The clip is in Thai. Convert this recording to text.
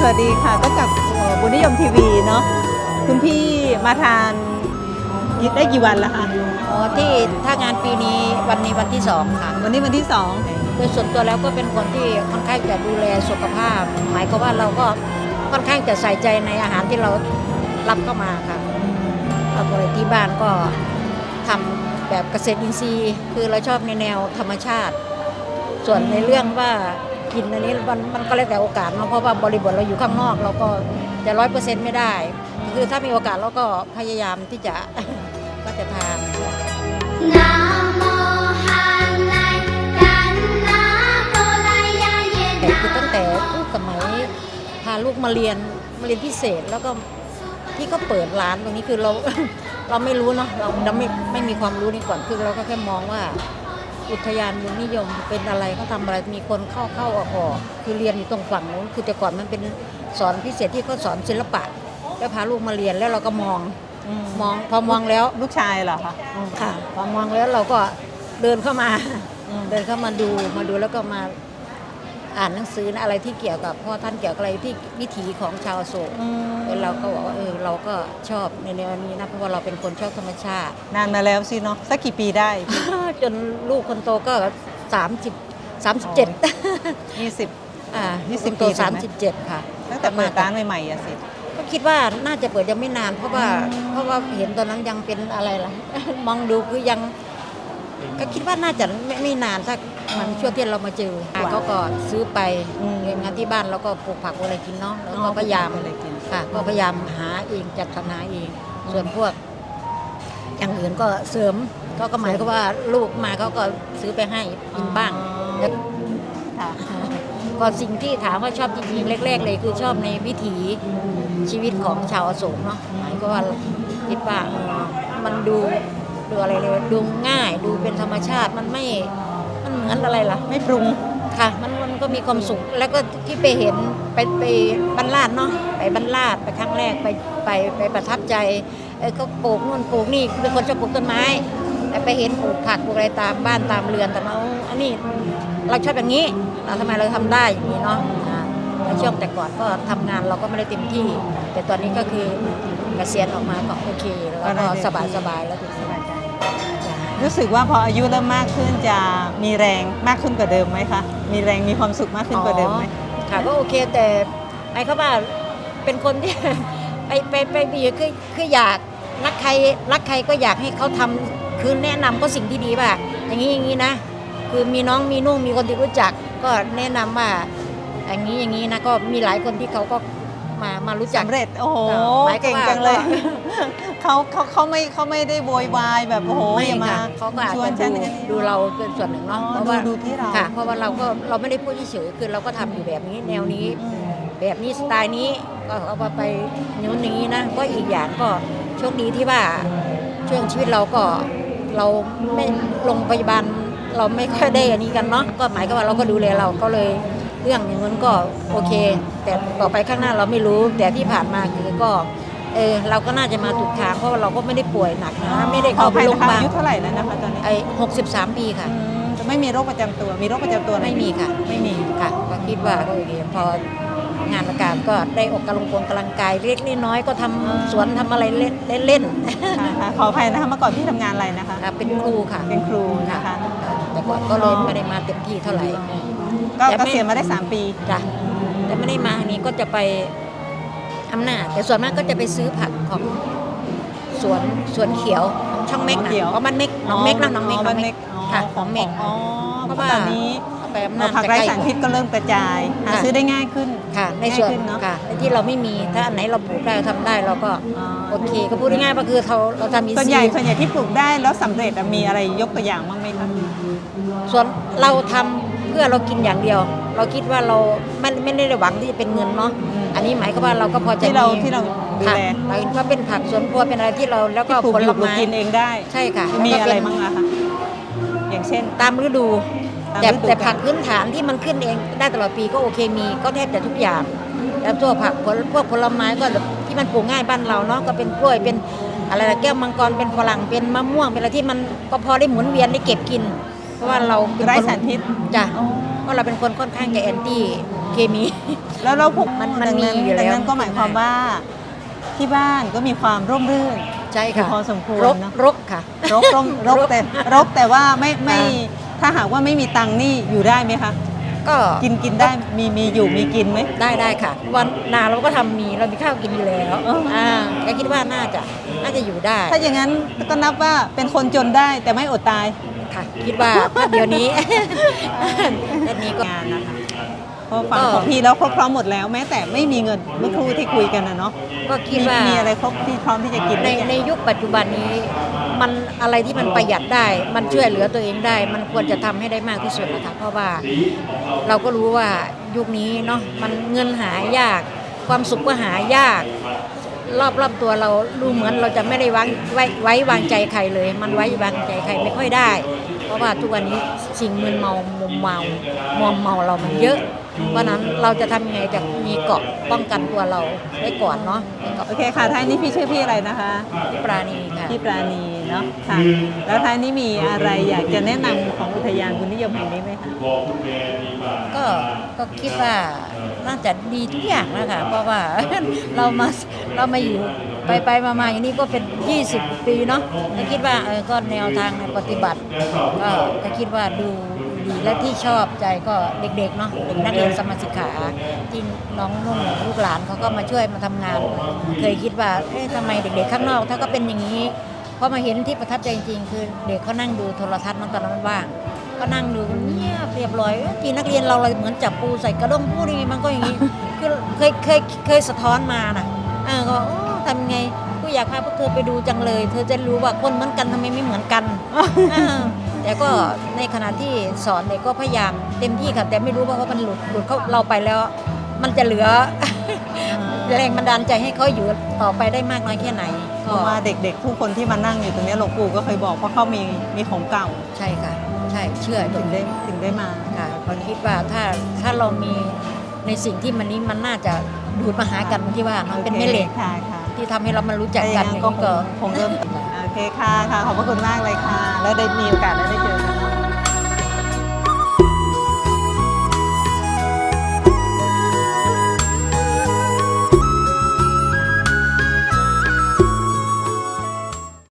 สวัสดีค่ะก็จากเอ่อบุญนิยมทีวีเนาะคุณพี่มาทานได้กี่วันแล้วคะอ๋อที่ถ้างานปีนี้วันนี้วันที่สองค่ะ วันนี้วันที่สองโดยส่วนตัวแล้วก็เป็นคนที่ค่อนข้างจะดูแลสุขภาพ หมายความว่าเราก็ค่อนข้างจะใส่ใจในอาหารที่เรารับเข้ามาค่ะเราบริที่บ้านก็ทำแบบเกษตรอินทรีย์ คือเราชอบในแนวธรรมชาติ ส่วนในเรื่องว่า กินอันนี้มันมันก็แล้วแต่โอกาสเนาะเพราะว่าบริบทเราอยู่ข้างนอกเราก็จะร้อยเปอร์เซ็นต์ไม่ได้ คือถ้ามีโอกาสเราก็พยายามที่จะก็จะทานคือตั้งแต่ลูกสมัยพาลูกมาเรียนมาเรียนพิเศษแล้วก็ที่ก็เปิดร้านตรงนี้คือเราเราไม่รู้เนาะเราไม่ไม่มีความรู้นี่ก่อนคือเราก็แค่มองว่า อุทยานบุญนิยมเป็นอะไรเขาทำอะไรมีคนเข้าเข้าออกออกคือเรียนอยู่ตรงฝั่งนู้นคือแต่ก่อนมันเป็นสอนพิเศษที่เขาสอนศิลปะ แล้วพาลูกมาเรียนแล้วเราก็มองมองพอมองแล้วลูกชายเหรอคะค่ะพอมองแล้วเราก็เดินเข้ามาอืมเดินเข้ามาดูมาดูแล้วก็มา อ่านหนังสือนะอะไรที่เกี่ยวกับพ่อท่านเกี่ยวกับอะไรที่วิถีของชาวอโศกอืมแล้วเราก็บอกว่าเออเราก็ชอบในแนวนี้นะเพราะว่าเราเป็นคนชอบธรรมชาติ นานมาแล้วสิเนาะสักกี่ปีได้ จนลูกคนโตก็ 30 37ยี่สิบอ่ายี่ลูกสิคบนโต ปีได้ไหม 37 ค่ะตั้งแต่เปิดร้านใหม่ๆอะสิ ก็คิดว่าน่าจะเปิดยังไม่นาน เพราะว่าอืม เพราะว่าเห็นตอนนั้นยังเป็นอะไรล่ะ มองดูคือยัง ก็คิดว่าน่าจะไม่ไม่นานสักมันช่วงที่เรามาเจอเขาก็ซื้อไปอืมเรียนงานที่บ้านแล้วก็ปลูกผักปลูกอะไรกินเนาะแล้วก็พยายามอะไรกิน ค่ะก็พยายามหาเองจัดสรรหาเอง ส่วนพวก อย่างอื่นก็เสริมก็ก็หมายก็ว่าลูกมาเขาก็ซื้อไปให้กินบ้างแล้วค่ะก็สิ่งที่ถามว่าชอบจริงๆแรก ๆ เลยคือชอบในวิถีชีวิตของชาวอโศกเนาะหมายก็ว่าคิดว่าเออมันดูดูอะไรเลยดูง่ายดูเป็น ธรรมชาติมันไม่มันเหมือนอะไรล่ะ ไม่ปรุงค่ะ มันมันก็มีความสุขแล้วก็ที่ไปเห็นไปไปบ้านลาดเนาะไปบ้านลาดไปครั้งแรกไปไปไปประทับใจเออเขาปลูกนู่นปลูกนี่เป็นคนชอบปลูกต้นไม้แต่ไปเห็นปลูกผักปลูกอะไรตามบ้านตามเรือนแต่เราอันนี้เราชอบอย่างนี้เราทำไมเราทำได้อย่างนี้เนาะอ่าแล้วช่วงแต่ก่อนก็ทำงานเราก็ไม่ได้เต็มที่ แต่ตอนนี้ก็คือเกษียณออกมาก็โอเคแล้วก็สบายสบายๆแล้วถึงสบายใจจ้ะ รู้สึกว่าพออายุเริ่มมากขึ้นจะมีแรงมากขึ้นกว่าเดิมไหมคะ มีแรงมีความสุขมากขึ้นกว่าเดิมไหมอ๋อค่ะก็โอเคแต่ไอ้เขาว่าเป็นคนที่ ไปไปไปไปอยู่คือคืออยากรักใครรักใครก็อยากให้เขาทำคือแนะนำก็สิ่งที่ดีว่าอย่างนี้อย่างนี้นะ คือมีน้องมีนุ่งมีคนที่รู้จัก ก็แนะนำว่า อย่างนี้อย่างนี้นะก็มีหลายคนที่เขาก็มามารู้จัก สำเร็จ โอ้โหหมายความว่าเก่งจังเลย เขาเขาเขาไม่เขาไม่ได้โวยวายแบบโอ้โหไม่อย่ามาค่ะเขาก็อาจชวนจะฉันดูดูเราเป็นส่วนหนึ่งเนาะอ๋อเพราะว่าดูดูที่เรา ค่ะ เพราะว่าเราก็เราไม่ได้พูดเฉยๆคือเราก็ทำอยู่แบบนี้แนวนี้ อืม แบบนี้สไตล์นี้ก็เอาไปไปนิ้วนี้นะก็อีกอย่างก็โชคดีที่ว่าช่วงชีวิตเราก็เราไม่โรงพยาบาลเราไม่ค่อยได้อันนี้กันเนาะก็หมายก็ว่าเราก็ดูแลเราก็เลยเรื่องอย่างนั้นก็โอเค แต่ต่อไปข้างหน้าเราไม่รู้แต่ที่ผ่านมาคือก็ เออเราก็น่าจะมาถูกทางเพราะว่าเราก็ไม่ได้ป่วยหนักนะไม่ได้เข้าไปขอโรองพภัยายบานะคะลอายุเท่าไหร่แล้วนะคะตอนนี้ไอ้หกสิบสามปีค่ะอืมจะไม่มีโรคประจำตัว มีโรคประจำตัวอะรไม่มีค่ะ ไม่มีค่ะ ก็คิดว่าก็โอเคพองานประกาศก็ได้ออกกำลังกงกำลังกายเล็กน้อยๆก็ทำสวนทำอะไรเล่นเล่นค่ะค่ะขออภัยนะคะเมื่อก่อนพี่ทำงานอะไรนะคะๆค่ะเป็นครูค่ะเป็นครูนะคะ แต่ก่อนก็เลยไม่ได้มาเต็มที่เท่าไหร่ ก็แต่เกไม่ษียณมาได้ 3 ปี จ้ะแต่ไม่ได้มาอันนี้ก็จะไป อำนาจ แต่ส่วนมากก็จะไปซื้อผักของสวนสวนเขียวของช่องเม็กนะเขียว เพราะมันเม็กน้องเม็กนะน้องเม็กอ๋อน้บ้าองนเม็เม็กกค่ะของเม็กอ๋อเพเพราะราะว่าว่า ตอนนี้เอาไปอำนาจผักจะไร้ใกล้ สารกว่าพิษก็เริ่มกระจายหาค่ะ ซื้อได้ง่ายขึ้น ค่ะ ในส่วนง่ายขึ้นเนอะ ค่ะในที่เราไม่มีถ้าอันไหนเราปลูกได้ทำได้เราก็อ๋อโอเค ก็พูดง่ายๆก็คือเราเราทำอินส่วนซีใหญ่ย์ส่วนใหญ่ที่ปลูกได้แล้วสำเร็จอะมีอะไรยกตัวอย่างบ้างไหมคะ ส่วนเราทำเพื่อเรากินอย่างเดียว เราคิดว่าเราไม่ไม่ได้หวังที่จะเป็นเงินเนาะอืมอันนี้หมายความว่าเราก็พอจะที่เรามีที่เราดูค่ะแลหมายก็เป็นผักสวนครัวเป็นอะไรที่เราแล้วก็ที่ปลูกผอลยู่ปลูกไม้กินเองได้ ใช่ค่ะมีแล้วก็อะไรเป็นบ้างล่ะคะอย่างเช่น ตามฤดู ตามแต่ฤดูแต่กาล ผักพื้นฐานที่มันขึ้นเองได้ตลอดปีก็โอเคมีก็แทบจะทุกอย่างแล้วตัวผักผลพวกผลไม้ก็ที่มันปลูกง่ายบ้านเราเนาะก็เป็นกล้วยเป็นอะไรนะแก้วมังกรเป็นฝรั่งเป็นมะม่วงเป็นอะไรที่มันก็พอได้หมุนเวียนได้เก็บกิน เพราะว่าเราเป็นคนไร้สารพิษ จ้ะอ๋อเพราะเราเป็นคนค่อนข้างจะแอนตี้เคมี แล้วเราพวกมันมันดังมีอยู่แล้วดังนั้นก็หมายความว่าที่บ้านก็มีความร่มรื่นใช่ค่ะพอสมควรรกเนอะรกค่ะรกร่มรกแต่รกแต่ว่าไม่ไม่อ่ถ้าหากว่าไม่มีตังค์นี่อยู่ได้ไหมคะก็กินกินได้มีมีอยู่มีกินไหมได้ได้ค่ะ วันนาเราก็ทำมีเรามีข้าวกินอยู่แล้วอ๋ออ่อ่าก็คิดว่าน่าจะน่าจะอยู่ได้ ถ้าอย่างนั้นก็นับว่าเป็นคนจนได้แต่ไม่อดตาย ค่ะ คิดว่าถ้าเดี๋ยวนี้เดี๋ยวนี้ก็งานนะคะเพราะฟังก็ของพี่แล้วครบพร้อมหมดแล้วแม้แต่ไม่มีเงินเมื่อครู่ที่คุยกันนะเนาะก็คิดมีว่ามีอะไรครบที่พร้อมที่จะกินในในยุคปัจจุบันนี้ มันอะไรที่มันประหยัดได้ มันช่วยเหลือตัวเองได้ มันควรจะทำให้ได้มากที่สุดนะคะเพราะว่าเราก็รู้ว่ายุคนี้เนาะมันเงินหายาก ความสุขก็หายาก รอบรอบตัวเราดูเหมือนเราจะไม่ได้วางไว้ไว้วางใจใครเลย มันไว้วางใจใครไม่ค่อยได้ เพราะว่าทุกวันนี้สิ่งมึนเมามุมเมามอมเมาเรามันเยอะ เพราะฉะนั้นเราจะทำยังไงจะมีเกราะป้องกันตัวเราไว้ก่อนเนาะเป็นเกราะโอเคค่ะท้ายนี้พี่ชื่อพี่อะไรนะคะ ที่ปราณีค่ะ พี่ปราณีเนาะค่ะ แล้วท้ายนี้มีอะไรอยากจะแนะนำของ อุทยานบุญนิยมแห่งนี้ไหมคะก็ก็คิดว่าน่าจะดีทุกอย่างนะคะเพราะว่าเรามาเรามาอยู่ไปไปมามาอย่างนี้ก็เป็น 20 ปีเนาะก็คิดว่าเออก็แนวทางในปฏิบัติ ก็ก็คิดว่าดูดีและที่ชอบใจก็เด็กๆเนาะเด็กนักเรียนสมาชิกขาที่น้องนุ่งลูกหลานเขาก็มาช่วยมาทำงาน เคยคิดว่าเอ๊ะทำไมเด็กๆข้างนอก ถ้าก็เป็นอย่างนี้พอมาเห็นที่ประทับใจจริงๆคือเด็กเขานั่งดูโทรทัศน์มันตอนนั้นมันว่าง ก็นั่งดูเงียบเรียบร้อยเอ้ยทีนักเรียนเราเลยเหมือนจับปูใส่กระด้งปูนี่มันก็อย่างนี้คือเคยเคยเคยสะท้อนมานะเออก็บอกโอ้ทำไงกูอยากพาพวกเธอไปดูจังเลย เธอจะรู้ว่าคนเหมือนกันทำไมไม่เหมือนกันเออแต่ก็ในขณะที่สอนเด็กก็พยายามเต็มที่ค่ะแต่ไม่รู้ว่ามันหลุดหลุดเขาเราไปแล้ว มันจะเหลือแรงบันดาลใจให้เขาอยู่ต่อไปได้มากน้อยแค่ไหน เพก็ราะว่าเด็กๆทุกคนที่มานั่งอยู่ตรงนี้หลวงปู่ก็เคยบอกเพราะเขามีมีของเก่าใช่ค่ะ ใช่เชื่อตรถึงงนี้ได้ถึงได้มาค่ะก็คิดว่าถ้าถ้าเรามีในสิ่งที่มันนี้มันน่าจะดูดมาหากันเหมือนที่ว่ามันเป็นแม่เหล็กค่ะค่ะที่ทำให้เรามารู้จักถ้าอกัย่านงอนั้นย่างก็นี้คก็งคงเริ่มโอเคค่ะค่ะขอบพระคุณมากเลยค่ะ แล้วได้มีโอกาสได้เจอกัน